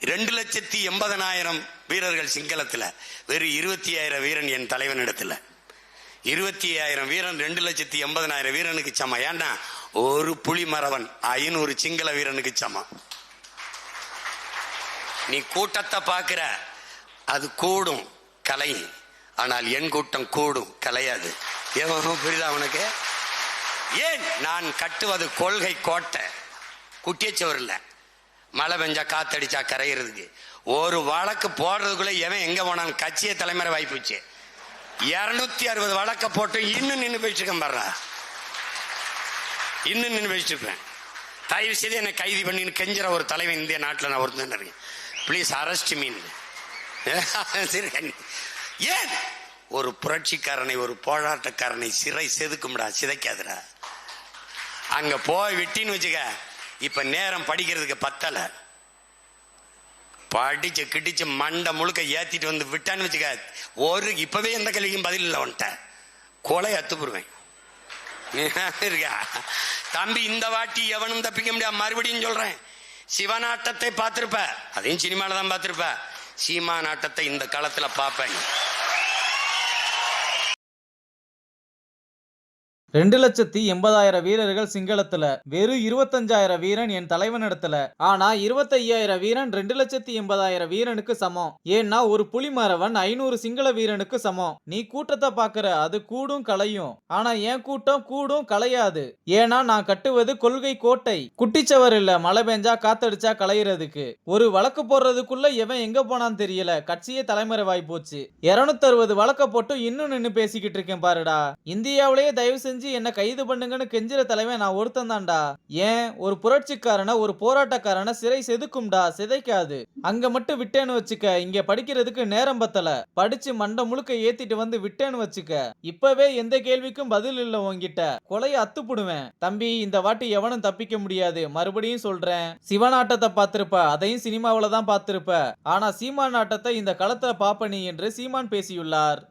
ரெண்டு லட்சத்தி எண்பதனாயிரம் வீரர்கள் சிங்களத்துல வெறும் இருபத்தி ஆயிரம் வீரன் என் தலைவனிடத்துல. இருபத்தி ஆயிரம் வீரன் ரெண்டு லட்சத்தி எண்பதனாயிரம் வீரனுக்கு சமம். ஏன்னா ஒரு புலி மரவன் ஐநூறு சிங்கள வீரனுக்கு சமம். நீ கூட்டத்தை பார்க்கிற அது கூடும் கலை. ஆனால் என் கூட்டம் கூடும் கலையாது. ஏன் புரியுதா உனக்கு? ஏன் நான் கட்டுவது கொள்கை கோட்டை? குட்டியச்சவர் இல்ல. மழை பெஞ்சா காத்தடிச்சா கரையிறதுக்கு. ஒரு வழக்கு போடுறதுக்குள்ள எவன் எங்க போனான்? கட்சியை தலைமுறை வாய்ப்புச்சு இருநூத்தி அறுபது வழக்க போட்டு இன்னும் நின்று போயிட்டு இருக்கேன் பாரு இன்னும் நின்று போயிட்டு இருப்பேன். தயவு செய்து என்னை கைது பண்ணி கெஞ்சுற ஒரு தலைவன் இந்திய நாட்டில் நான் ஒருத்தன் இருக்கேன். ப்ளீஸ் அரெஸ்ட் மீன் சரி ஏன்? ஒரு புரட்சிக்காரனை ஒரு போராட்டக்காரனை சிறை செதுக்கும்டா சிதைக்காதுடா. அங்க போய் விட்டின்னு வச்சுக்க. இப்ப நேரம் படிக்கிறதுக்கு பத்தல. படிச்சு கிடிச்சு மண்டை முழுக்க ஏத்திட்டு வந்து விட்டான்னு வச்சுக்க ஒரு இப்பவே எந்த கேள்விக்கும் பதில் இல்லை வந்துட்ட கொலை அத்துப்புருவேன். இருக்கா? தம்பி இந்த வாட்டி எவனும் தப்பிக்க முடியாது மறுபடியும் சொல்றேன். சிவநாட்டத்தை பார்த்திருப்ப அதையும் சினிமால தான் பார்த்திருப்ப. சீமா நாட்டத்தை இந்த காலத்துல பார்ப்பேன். ரெண்டு லட்சத்தி எண்பதாயிரம் வீரர்கள் சிங்களத்துல வெறும் இருபத்தஞ்சாயிரம் வீரன் என் தலைவனிடத்துல. ஆனா இருபத்தையாயிரம் வீரன் ரெண்டு லட்சத்தி எண்பதாயிரம் வீரனுக்கு சமம். ஏன்னா ஒரு புலிமரவன் ஐநூறு சிங்கள வீரனுக்கு சமம். நீ கூட்டத்தை பாக்குற அது கூடும் கலையும் ஆனா என் கூட்டம் கூடும் கலையாது ஏன்னா நான் கட்டுவது கொள்கை கோட்டை. குட்டிச்சவர் இல்ல மழை பெஞ்சா காத்தடிச்சா கலையிறதுக்கு ஒரு வழக்கு போடுறதுக்குள்ள எவன் எங்க போனான்னு தெரியல கட்சியே தலைமறைவாய் போச்சு. இருநூத்தி அறுபது வழக்க போட்டு இன்னும் நின்னு பேசிக்கிட்டு இருக்கேன் பாருடா. இந்தியாவிலேயே தயவு செஞ்சு என்ன கைது பண்ணுங்கன்னு கெஞ்சிற தலைவன் நான் ஒருத்தன் தான்டா ஏன்? ஒரு புரட்சிக்காரன ஒரு போராட்டக்காரன சிறை செதுக்கும்டா. சிதைக்காது. அங்க மட்டும் விட்டேன்னு வச்சுக்க. இங்க படிக்கிறதுக்கு நேரம் பத்தல. படிச்சு மண்ட முழுக்க ஏத்திட்டு வந்து விட்டேன்னு வச்சுக்க. இப்பவே எந்த கேள்விக்கும் பதில் இல்ல உன்கிட்ட. கொலைய அத்துப்புடுவேன். தம்பி இந்த வாட்டி எவனும் தப்பிக்க முடியாது. மறுபடியும் சொல்றேன். சிவநாட்டத்தை பார்த்திருப்ப. அதையும் சினிமாவில தான் பார்த்திருப்ப. ஆனா சீமான் ஆட்டத்தை இந்த களத்துல பாப்ப நீ என்று சீமான் பேசியுள்ளார்.